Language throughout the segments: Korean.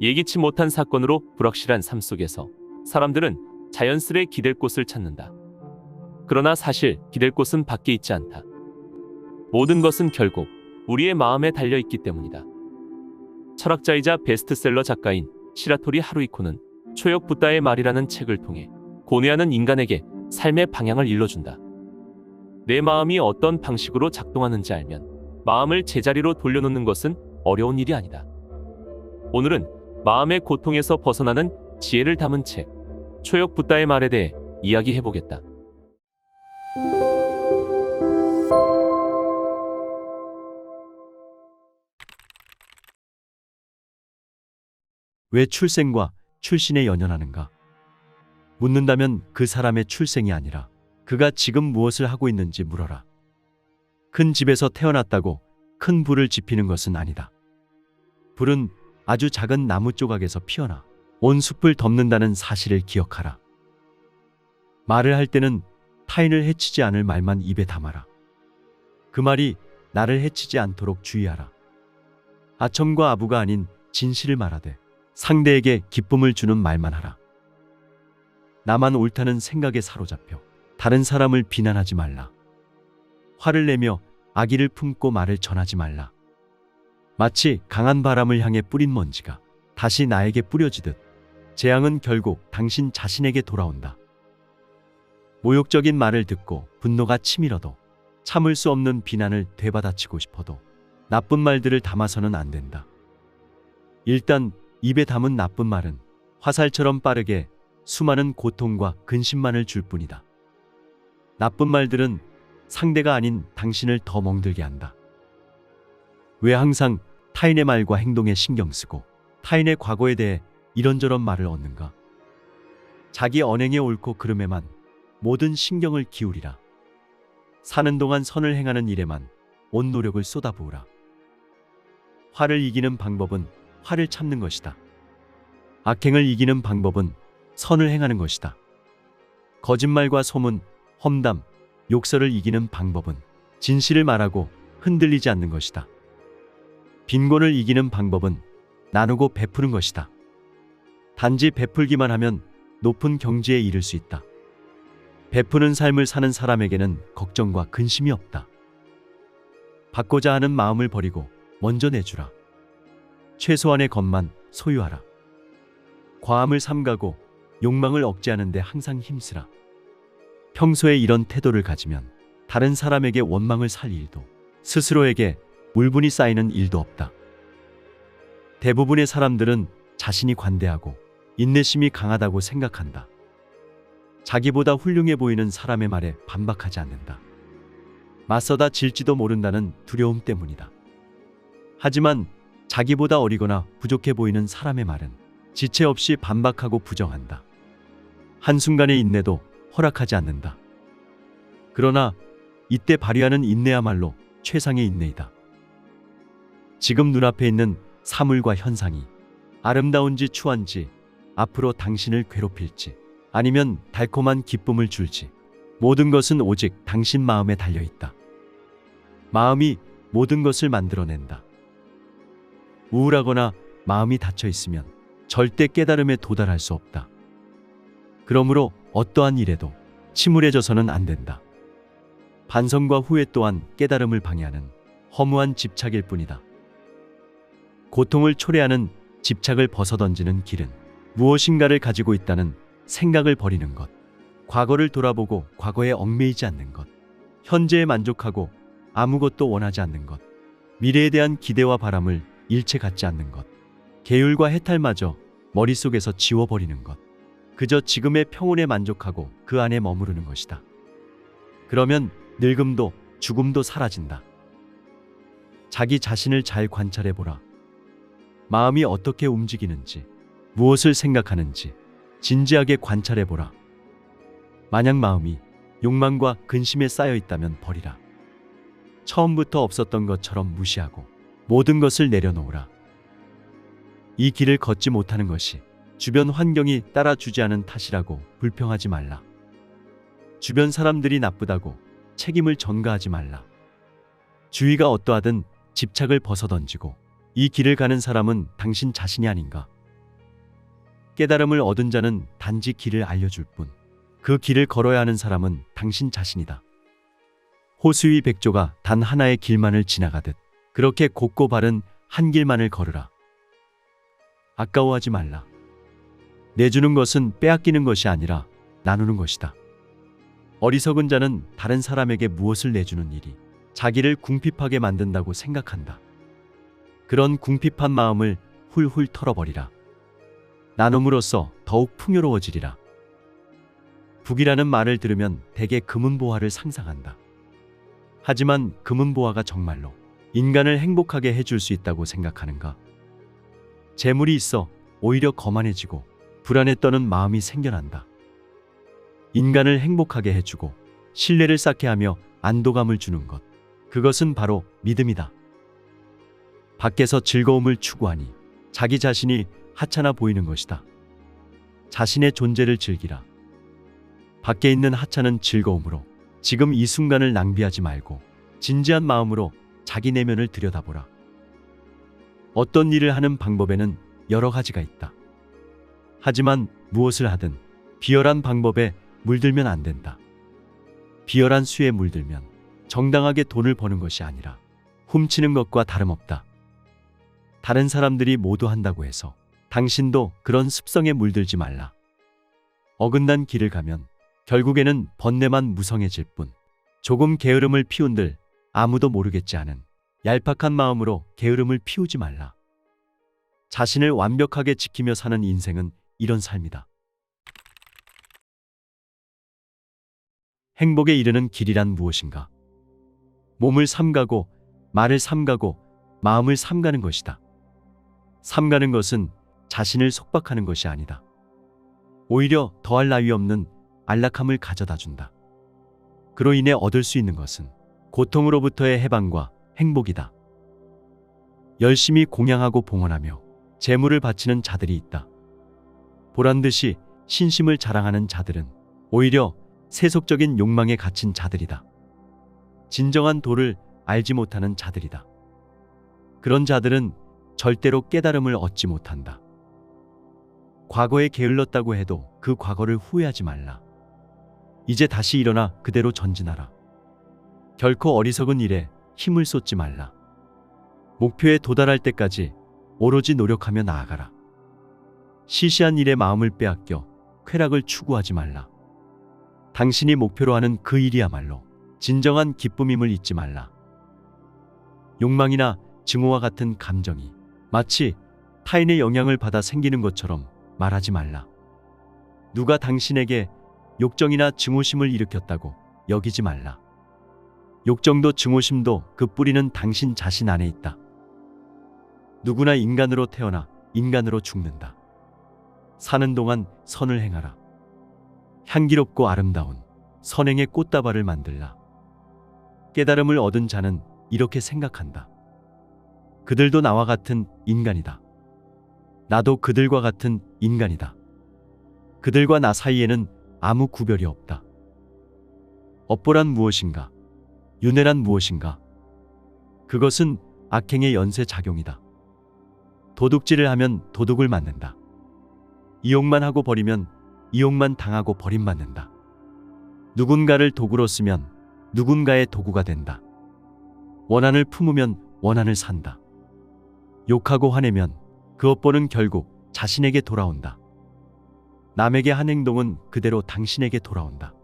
예기치 못한 사건으로 불확실한 삶 속에서 사람들은 자연스레 기댈 곳을 찾는다. 그러나 사실 기댈 곳은 밖에 있지 않다. 모든 것은 결국 우리의 마음에 달려 있기 때문이다. 철학자이자 베스트셀러 작가인 시라토리 하루이코는 초역 부다의 말이라는 책을 통해 고뇌하는 인간에게 삶의 방향을 일러준다. 내 마음이 어떤 방식으로 작동하는지 알면 마음을 제자리로 돌려놓는 것은 어려운 일이 아니다. 오늘은 마음의 고통에서 벗어나는 지혜를 담은 책, 초역 부다의 말에 대해 이야기해 보겠다. 왜 출생과 출신에 연연하는가? 묻는다면 그 사람의 출생이 아니라 그가 지금 무엇을 하고 있는지 물어라. 큰 집에서 태어났다고 큰 불을 지피는 것은 아니다. 불은 아주 작은 나무 조각에서 피어나 온 숲을 덮는다는 사실을 기억하라. 말을 할 때는 타인을 해치지 않을 말만 입에 담아라. 그 말이 나를 해치지 않도록 주의하라. 아첨과 아부가 아닌 진실을 말하되 상대에게 기쁨을 주는 말만 하라. 나만 옳다는 생각에 사로잡혀 다른 사람을 비난하지 말라. 화를 내며 악의를 품고 말을 전하지 말라. 마치 강한 바람을 향해 뿌린 먼지가 다시 나에게 뿌려지듯 재앙은 결국 당신 자신에게 돌아온다. 모욕적인 말을 듣고 분노가 치밀어도 참을 수 없는 비난을 되받아치고 싶어도 나쁜 말들을 담아서는 안 된다. 일단 입에 담은 나쁜 말은 화살처럼 빠르게 수많은 고통과 근심만을 줄 뿐이다. 나쁜 말들은 상대가 아닌 당신을 더 멍들게 한다. 왜 항상 타인의 말과 행동에 신경 쓰고 타인의 과거에 대해 이런저런 말을 얻는가? 자기 언행의 옳고 그름에만 모든 신경을 기울이라. 사는 동안 선을 행하는 일에만 온 노력을 쏟아부으라. 화를 이기는 방법은 화를 참는 것이다. 악행을 이기는 방법은 선을 행하는 것이다. 거짓말과 소문, 험담, 욕설을 이기는 방법은 진실을 말하고 흔들리지 않는 것이다. 빈곤을 이기는 방법은 나누고 베푸는 것이다. 단지 베풀기만 하면 높은 경지에 이를 수 있다. 베푸는 삶을 사는 사람에게는 걱정과 근심이 없다. 받고자 하는 마음을 버리고 먼저 내주라. 최소한의 것만 소유하라. 과함을 삼가고 욕망을 억제하는데 항상 힘쓰라. 평소에 이런 태도를 가지면 다른 사람에게 원망을 살 일도 스스로에게 물분이 쌓이는 일도 없다. 대부분의 사람들은 자신이 관대하고 인내심이 강하다고 생각한다. 자기보다 훌륭해 보이는 사람의 말에 반박하지 않는다. 맞서다 질지도 모른다는 두려움 때문이다. 하지만 자기보다 어리거나 부족해 보이는 사람의 말은 지체 없이 반박하고 부정한다. 한순간의 인내도 허락하지 않는다. 그러나 이때 발휘하는 인내야말로 최상의 인내이다. 지금 눈앞에 있는 사물과 현상이 아름다운지 추한지 앞으로 당신을 괴롭힐지 아니면 달콤한 기쁨을 줄지 모든 것은 오직 당신 마음에 달려 있다. 마음이 모든 것을 만들어낸다. 우울하거나 마음이 닫혀 있으면 절대 깨달음에 도달할 수 없다. 그러므로 어떠한 일에도 침울해져서는 안 된다. 반성과 후회 또한 깨달음을 방해하는 허무한 집착일 뿐이다. 고통을 초래하는 집착을 벗어던지는 길은 무엇인가를 가지고 있다는 생각을 버리는 것, 과거를 돌아보고 과거에 얽매이지 않는 것, 현재에 만족하고 아무것도 원하지 않는 것, 미래에 대한 기대와 바람을 일체 갖지 않는 것, 계율과 해탈마저 머릿속에서 지워버리는 것, 그저 지금의 평온에 만족하고 그 안에 머무르는 것이다. 그러면 늙음도 죽음도 사라진다. 자기 자신을 잘 관찰해 보라. 마음이 어떻게 움직이는지, 무엇을 생각하는지 진지하게 관찰해 보라. 만약 마음이 욕망과 근심에 쌓여 있다면 버리라. 처음부터 없었던 것처럼 무시하고 모든 것을 내려놓으라. 이 길을 걷지 못하는 것이 주변 환경이 따라주지 않은 탓이라고 불평하지 말라. 주변 사람들이 나쁘다고 책임을 전가하지 말라. 주위가 어떠하든 집착을 벗어던지고 이 길을 가는 사람은 당신 자신이 아닌가 깨달음을 얻은 자는 단지 길을 알려줄 뿐. 그 길을 걸어야 하는 사람은 당신 자신이다. 호수위 백조가 단 하나의 길만을 지나가듯 그렇게 곧고 바른 한 길만을 걸으라. 아까워하지 말라. 내주는 것은 빼앗기는 것이 아니라 나누는 것이다. 어리석은 자는 다른 사람에게 무엇을 내주는 일이 자기를 궁핍하게 만든다고 생각한다. 그런 궁핍한 마음을 훌훌 털어버리라. 나눔으로써 더욱 풍요로워지리라. 북이라는 말을 들으면 대개 금은보화를 상상한다. 하지만 금은보화가 정말로 인간을 행복하게 해줄 수 있다고 생각하는가? 재물이 있어 오히려 거만해지고 불안에 떠는 마음이 생겨난다. 인간을 행복하게 해주고 신뢰를 쌓게 하며 안도감을 주는 것. 그것은 바로 믿음이다. 밖에서 즐거움을 추구하니 자기 자신이 하찮아 보이는 것이다. 자신의 존재를 즐기라. 밖에 있는 하찮은 즐거움으로 지금 이 순간을 낭비하지 말고 진지한 마음으로 자기 내면을 들여다보라. 어떤 일을 하는 방법에는 여러 가지가 있다. 하지만 무엇을 하든 비열한 방법에 물들면 안 된다. 비열한 수에 물들면 정당하게 돈을 버는 것이 아니라 훔치는 것과 다름없다. 다른 사람들이 모두 한다고 해서 당신도 그런 습성에 물들지 말라. 어긋난 길을 가면 결국에는 번뇌만 무성해질 뿐 조금 게으름을 피운들 아무도 모르겠지 않은 얄팍한 마음으로 게으름을 피우지 말라. 자신을 완벽하게 지키며 사는 인생은 이런 삶이다. 행복에 이르는 길이란 무엇인가? 몸을 삼가고 말을 삼가고 마음을 삼가는 것이다. 삼가는 것은 자신을 속박하는 것이 아니다. 오히려 더할 나위 없는 안락함을 가져다 준다. 그로 인해 얻을 수 있는 것은 고통으로부터의 해방과 행복이다. 열심히 공양하고 봉헌하며 재물을 바치는 자들이 있다. 보란 듯이 신심을 자랑하는 자들은 오히려 세속적인 욕망에 갇힌 자들이다. 진정한 도를 알지 못하는 자들이다. 그런 자들은 절대로 깨달음을 얻지 못한다. 과거에 게을렀다고 해도 그 과거를 후회하지 말라. 이제 다시 일어나 그대로 전진하라. 결코 어리석은 일에 힘을 쏟지 말라. 목표에 도달할 때까지 오로지 노력하며 나아가라. 시시한 일에 마음을 빼앗겨 쾌락을 추구하지 말라. 당신이 목표로 하는 그 일이야말로 진정한 기쁨임을 잊지 말라. 욕망이나 증오와 같은 감정이 마치 타인의 영향을 받아 생기는 것처럼 말하지 말라. 누가 당신에게 욕정이나 증오심을 일으켰다고 여기지 말라. 욕정도 증오심도 그 뿌리는 당신 자신 안에 있다. 누구나 인간으로 태어나 인간으로 죽는다. 사는 동안 선을 행하라. 향기롭고 아름다운 선행의 꽃다발을 만들라. 깨달음을 얻은 자는 이렇게 생각한다. 그들도 나와 같은 인간이다. 나도 그들과 같은 인간이다. 그들과 나 사이에는 아무 구별이 없다. 업보란 무엇인가? 윤회란 무엇인가? 그것은 악행의 연쇄 작용이다. 도둑질을 하면 도둑을 맞는다. 이용만 하고 버리면 이용만 당하고 버림받는다. 누군가를 도구로 쓰면 누군가의 도구가 된다. 원한을 품으면 원한을 산다. 욕하고 화내면 그 업보는 결국 자신에게 돌아온다. 남에게 한 행동은 그대로 당신에게 돌아온다.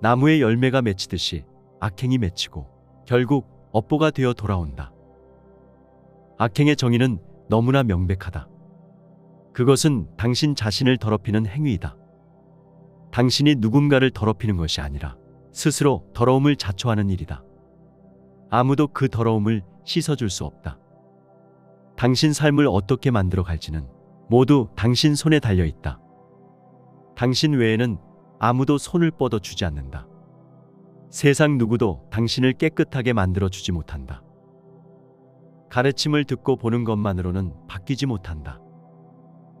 나무에 열매가 맺히듯이 악행이 맺히고 결국 업보가 되어 돌아온다. 악행의 정의는 너무나 명백하다. 그것은 당신 자신을 더럽히는 행위이다. 당신이 누군가를 더럽히는 것이 아니라 스스로 더러움을 자초하는 일이다. 아무도 그 더러움을 씻어줄 수 없다. 당신 삶을 어떻게 만들어 갈지는 모두 당신 손에 달려 있다. 당신 외에는 아무도 손을 뻗어 주지 않는다. 세상 누구도 당신을 깨끗하게 만들어 주지 못한다. 가르침을 듣고 보는 것만으로는 바뀌지 못한다.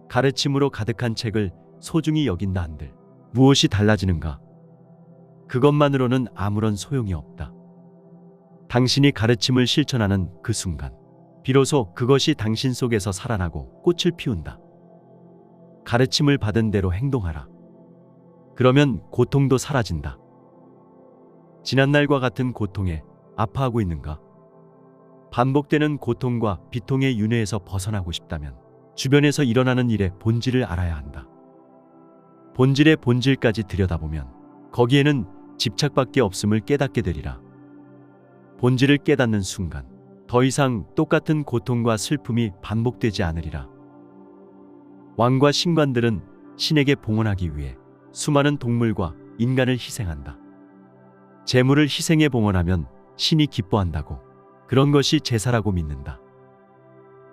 가르침으로 가득한 책을 소중히 여긴다 한들 무엇이 달라지는가? 그것만으로는 아무런 소용이 없다. 당신이 가르침을 실천하는 그 순간, 비로소 그것이 당신 속에서 살아나고 꽃을 피운다. 가르침을 받은 대로 행동하라. 그러면 고통도 사라진다. 지난날과 같은 고통에 아파하고 있는가? 반복되는 고통과 비통의 윤회에서 벗어나고 싶다면 주변에서 일어나는 일의 본질을 알아야 한다. 본질의 본질까지 들여다보면 거기에는 집착밖에 없음을 깨닫게 되리라. 본질을 깨닫는 순간 더 이상 똑같은 고통과 슬픔이 반복되지 않으리라. 왕과 신관들은 신에게 봉헌하기 위해 수많은 동물과 인간을 희생한다. 재물을 희생해 봉헌하면 신이 기뻐한다고 그런 것이 제사라고 믿는다.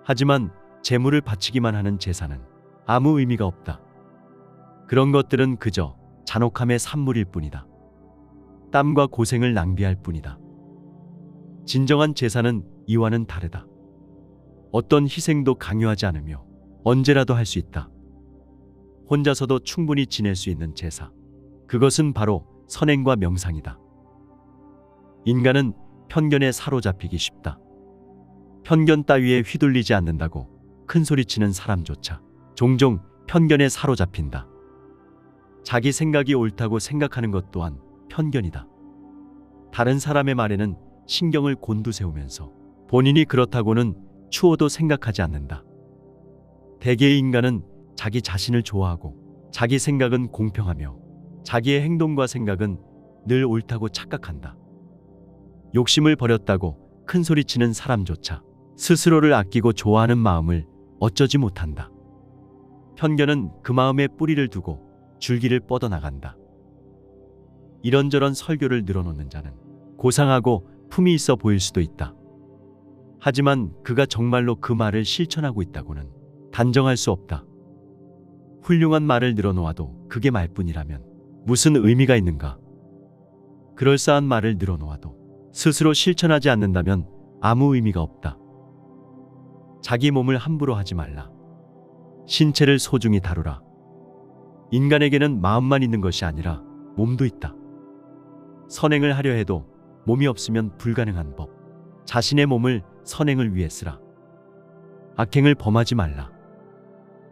하지만 재물을 바치기만 하는 제사는 아무 의미가 없다. 그런 것들은 그저 잔혹함의 산물일 뿐이다. 땀과 고생을 낭비할 뿐이다. 진정한 제사는 이와는 다르다. 어떤 희생도 강요하지 않으며 언제라도 할 수 있다. 혼자서도 충분히 지낼 수 있는 제사. 그것은 바로 선행과 명상이다. 인간은 편견에 사로잡히기 쉽다. 편견 따위에 휘둘리지 않는다고 큰 소리치는 사람조차 종종 편견에 사로잡힌다. 자기 생각이 옳다고 생각하는 것 또한 편견이다. 다른 사람의 말에는 신경을 곤두세우면서 본인이 그렇다고는 추호도 생각하지 않는다. 대개의 인간은 자기 자신을 좋아하고 자기 생각은 공평하며 자기의 행동과 생각은 늘 옳다고 착각한다. 욕심을 버렸다고 큰 소리치는 사람조차 스스로를 아끼고 좋아하는 마음을 어쩌지 못한다. 편견은 그 마음에 뿌리를 두고 줄기를 뻗어나간다. 이런저런 설교를 늘어놓는 자는 고상하고 품이 있어 보일 수도 있다. 하지만 그가 정말로 그 말을 실천하고 있다고는 단정할 수 없다. 훌륭한 말을 늘어놓아도 그게 말뿐이라면 무슨 의미가 있는가? 그럴싸한 말을 늘어놓아도 스스로 실천하지 않는다면 아무 의미가 없다. 자기 몸을 함부로 하지 말라. 신체를 소중히 다루라. 인간에게는 마음만 있는 것이 아니라 몸도 있다. 선행을 하려 해도 몸이 없으면 불가능한 법. 자신의 몸을 선행을 위해 쓰라. 악행을 범하지 말라.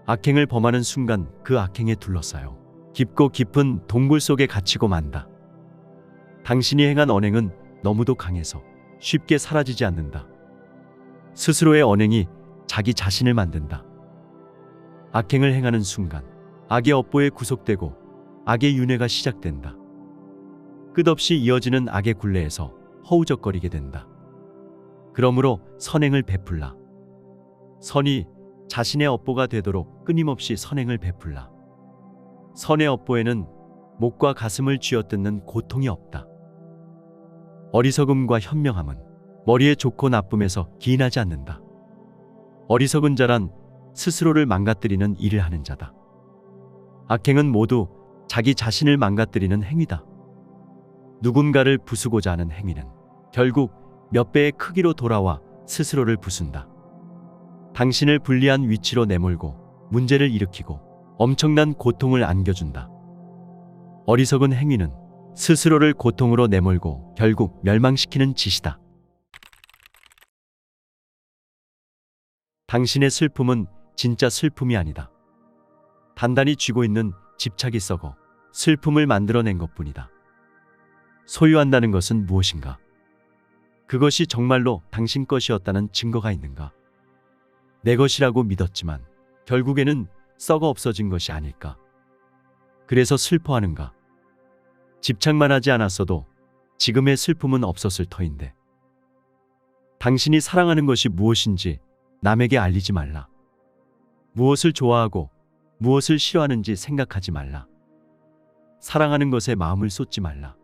악행을 범하는 순간 그 악행에 둘러싸여 깊고 깊은 동굴 속에 갇히고 만다. 당신이 행한 언행은 너무도 강해서 쉽게 사라지지 않는다. 스스로의 언행이 자기 자신을 만든다. 악행을 행하는 순간 악의 업보에 구속되고 악의 윤회가 시작된다. 끝없이 이어지는 악의 굴레에서 허우적거리게 된다. 그러므로 선행을 베풀라. 선이 자신의 업보가 되도록 끊임없이 선행을 베풀라. 선의 업보에는 목과 가슴을 쥐어뜯는 고통이 없다. 어리석음과 현명함은 머리의 좋고 나쁨에서 기인하지 않는다. 어리석은 자란 스스로를 망가뜨리는 일을 하는 자다. 악행은 모두 자기 자신을 망가뜨리는 행위다. 누군가를 부수고자 하는 행위는 결국 몇 배의 크기로 돌아와 스스로를 부순다. 당신을 불리한 위치로 내몰고 문제를 일으키고 엄청난 고통을 안겨준다. 어리석은 행위는 스스로를 고통으로 내몰고 결국 멸망시키는 짓이다. 당신의 슬픔은 진짜 슬픔이 아니다. 단단히 쥐고 있는 집착이 썩어 슬픔을 만들어낸 것 뿐이다. 소유한다는 것은 무엇인가? 그것이 정말로 당신 것이었다는 증거가 있는가? 내 것이라고 믿었지만 결국에는 썩어 없어진 것이 아닐까? 그래서 슬퍼하는가? 집착만 하지 않았어도 지금의 슬픔은 없었을 터인데. 당신이 사랑하는 것이 무엇인지 남에게 알리지 말라. 무엇을 좋아하고 무엇을 싫어하는지 생각하지 말라. 사랑하는 것에 마음을 쏟지 말라.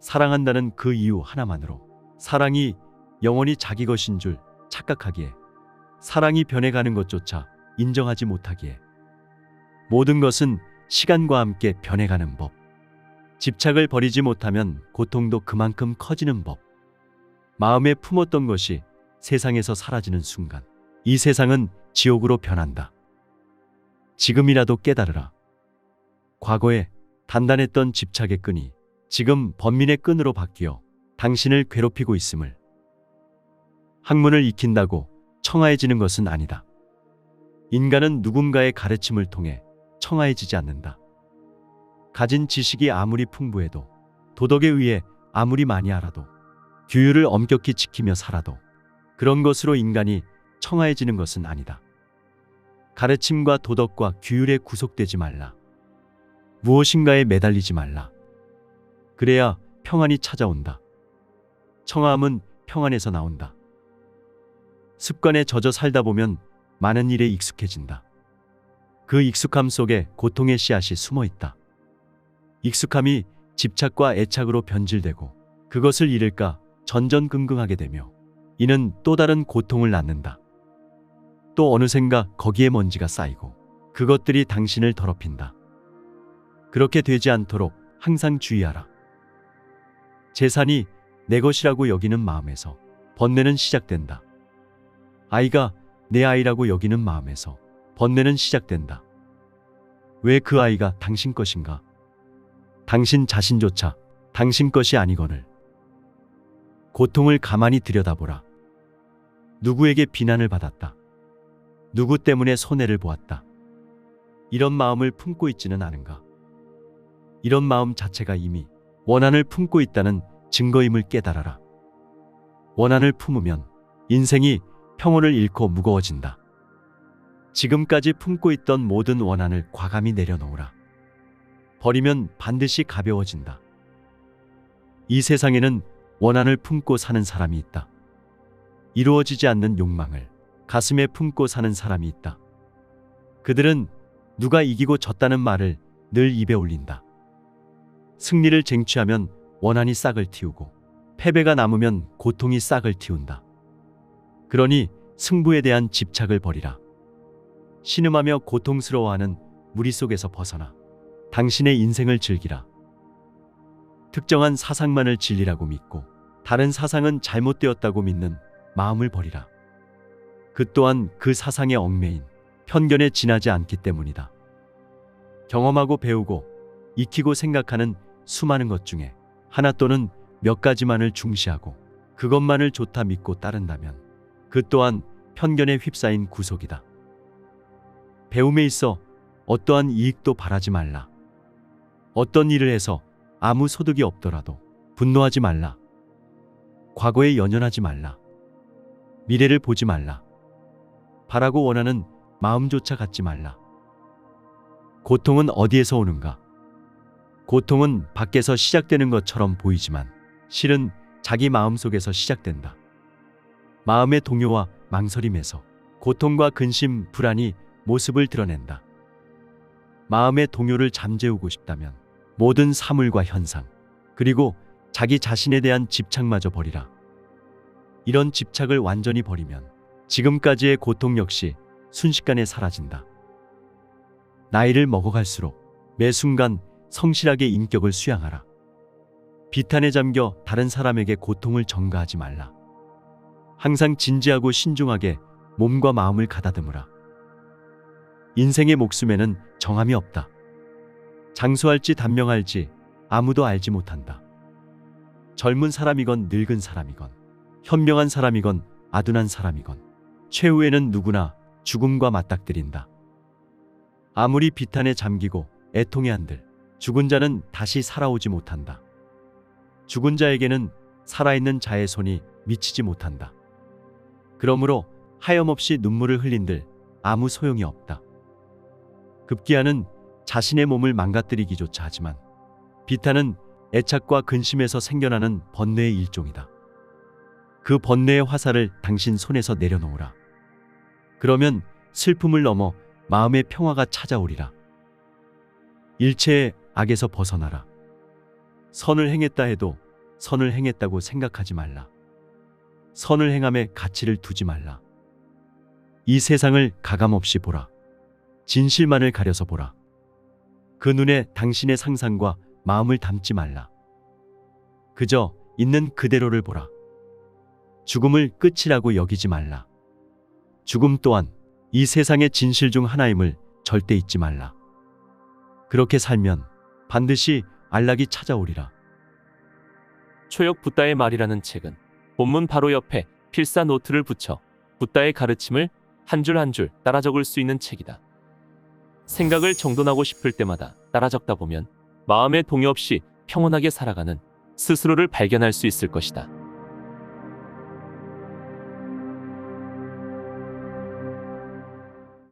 사랑한다는 그 이유 하나만으로 사랑이 영원히 자기 것인 줄 착각하기에 사랑이 변해가는 것조차 인정하지 못하기에 모든 것은 시간과 함께 변해가는 법. 집착을 버리지 못하면 고통도 그만큼 커지는 법. 마음에 품었던 것이 세상에서 사라지는 순간 이 세상은 지옥으로 변한다. 지금이라도 깨달으라. 과거에 단단했던 집착의 끈이 지금 번민의 끈으로 바뀌어 당신을 괴롭히고 있음을. 학문을 익힌다고 청아해지는 것은 아니다. 인간은 누군가의 가르침을 통해 청아해지지 않는다. 가진 지식이 아무리 풍부해도 도덕에 의해 아무리 많이 알아도 규율을 엄격히 지키며 살아도 그런 것으로 인간이 청아해지는 것은 아니다. 가르침과 도덕과 규율에 구속되지 말라. 무엇인가에 매달리지 말라. 그래야 평안이 찾아온다. 청아함은 평안에서 나온다. 습관에 젖어 살다 보면 많은 일에 익숙해진다. 그 익숙함 속에 고통의 씨앗이 숨어 있다. 익숙함이 집착과 애착으로 변질되고 그것을 잃을까 전전긍긍하게 되며 이는 또 다른 고통을 낳는다. 또 어느샌가 거기에 먼지가 쌓이고 그것들이 당신을 더럽힌다. 그렇게 되지 않도록 항상 주의하라. 재산이 내 것이라고 여기는 마음에서 번뇌는 시작된다. 아이가 내 아이라고 여기는 마음에서 번뇌는 시작된다. 왜 그 아이가 당신 것인가? 당신 자신조차 당신 것이 아니거늘. 고통을 가만히 들여다보라. 누구에게 비난을 받았다. 누구 때문에 손해를 보았다. 이런 마음을 품고 있지는 않은가? 이런 마음 자체가 이미 원한을 품고 있다는 증거임을 깨달아라. 원한을 품으면 인생이 평온을 잃고 무거워진다. 지금까지 품고 있던 모든 원한을 과감히 내려놓으라. 버리면 반드시 가벼워진다. 이 세상에는 원한을 품고 사는 사람이 있다. 이루어지지 않는 욕망을 가슴에 품고 사는 사람이 있다. 그들은 누가 이기고 졌다는 말을 늘 입에 올린다. 승리를 쟁취하면 원한이 싹을 틔우고 패배가 남으면 고통이 싹을 틔운다. 그러니 승부에 대한 집착을 버리라. 신음하며 고통스러워하는 무리 속에서 벗어나 당신의 인생을 즐기라. 특정한 사상만을 진리라고 믿고 다른 사상은 잘못되었다고 믿는 마음을 버리라. 그 또한 그 사상의 얽매인 편견에 지나지 않기 때문이다. 경험하고 배우고 익히고 생각하는 수많은 것 중에 하나 또는 몇 가지만을 중시하고 그것만을 좋다 믿고 따른다면 그 또한 편견에 휩싸인 구속이다. 배움에 있어 어떠한 이익도 바라지 말라. 어떤 일을 해서 아무 소득이 없더라도 분노하지 말라. 과거에 연연하지 말라. 미래를 보지 말라. 바라고 원하는 마음조차 갖지 말라. 고통은 어디에서 오는가? 고통은 밖에서 시작되는 것처럼 보이지만 실은 자기 마음 속에서 시작된다. 마음의 동요와 망설임에서 고통과 근심, 불안이 모습을 드러낸다. 마음의 동요를 잠재우고 싶다면 모든 사물과 현상, 그리고 자기 자신에 대한 집착마저 버리라. 이런 집착을 완전히 버리면 지금까지의 고통 역시 순식간에 사라진다. 나이를 먹어갈수록 매 순간 성실하게 인격을 수양하라. 비탄에 잠겨 다른 사람에게 고통을 전가하지 말라. 항상 진지하고 신중하게 몸과 마음을 가다듬으라. 인생의 목숨에는 정함이 없다. 장수할지 단명할지 아무도 알지 못한다. 젊은 사람이건 늙은 사람이건 현명한 사람이건 아둔한 사람이건 최후에는 누구나 죽음과 맞닥뜨린다. 아무리 비탄에 잠기고 애통해 한들 죽은 자는 다시 살아오지 못한다. 죽은 자에게는 살아있는 자의 손이 미치지 못한다. 그러므로 하염없이 눈물을 흘린들 아무 소용이 없다. 급기야는 자신의 몸을 망가뜨리기조차 하지만 비탄은 애착과 근심에서 생겨나는 번뇌의 일종이다. 그 번뇌의 화살을 당신 손에서 내려놓으라. 그러면 슬픔을 넘어 마음의 평화가 찾아오리라. 일체의 악에서 벗어나라. 선을 행했다 해도 선을 행했다고 생각하지 말라. 선을 행함에 가치를 두지 말라. 이 세상을 가감없이 보라. 진실만을 가려서 보라. 그 눈에 당신의 상상과 마음을 담지 말라. 그저 있는 그대로를 보라. 죽음을 끝이라고 여기지 말라. 죽음 또한 이 세상의 진실 중 하나임을 절대 잊지 말라. 그렇게 살면 반드시 안락이 찾아오리라. 초역 붓다의 말이라는 책은 본문 바로 옆에 필사 노트를 붙여 붓다의 가르침을 한 줄 한 줄 따라 적을 수 있는 책이다. 생각을 정돈하고 싶을 때마다 따라 적다 보면 마음의 동요 없이 평온하게 살아가는 스스로를 발견할 수 있을 것이다.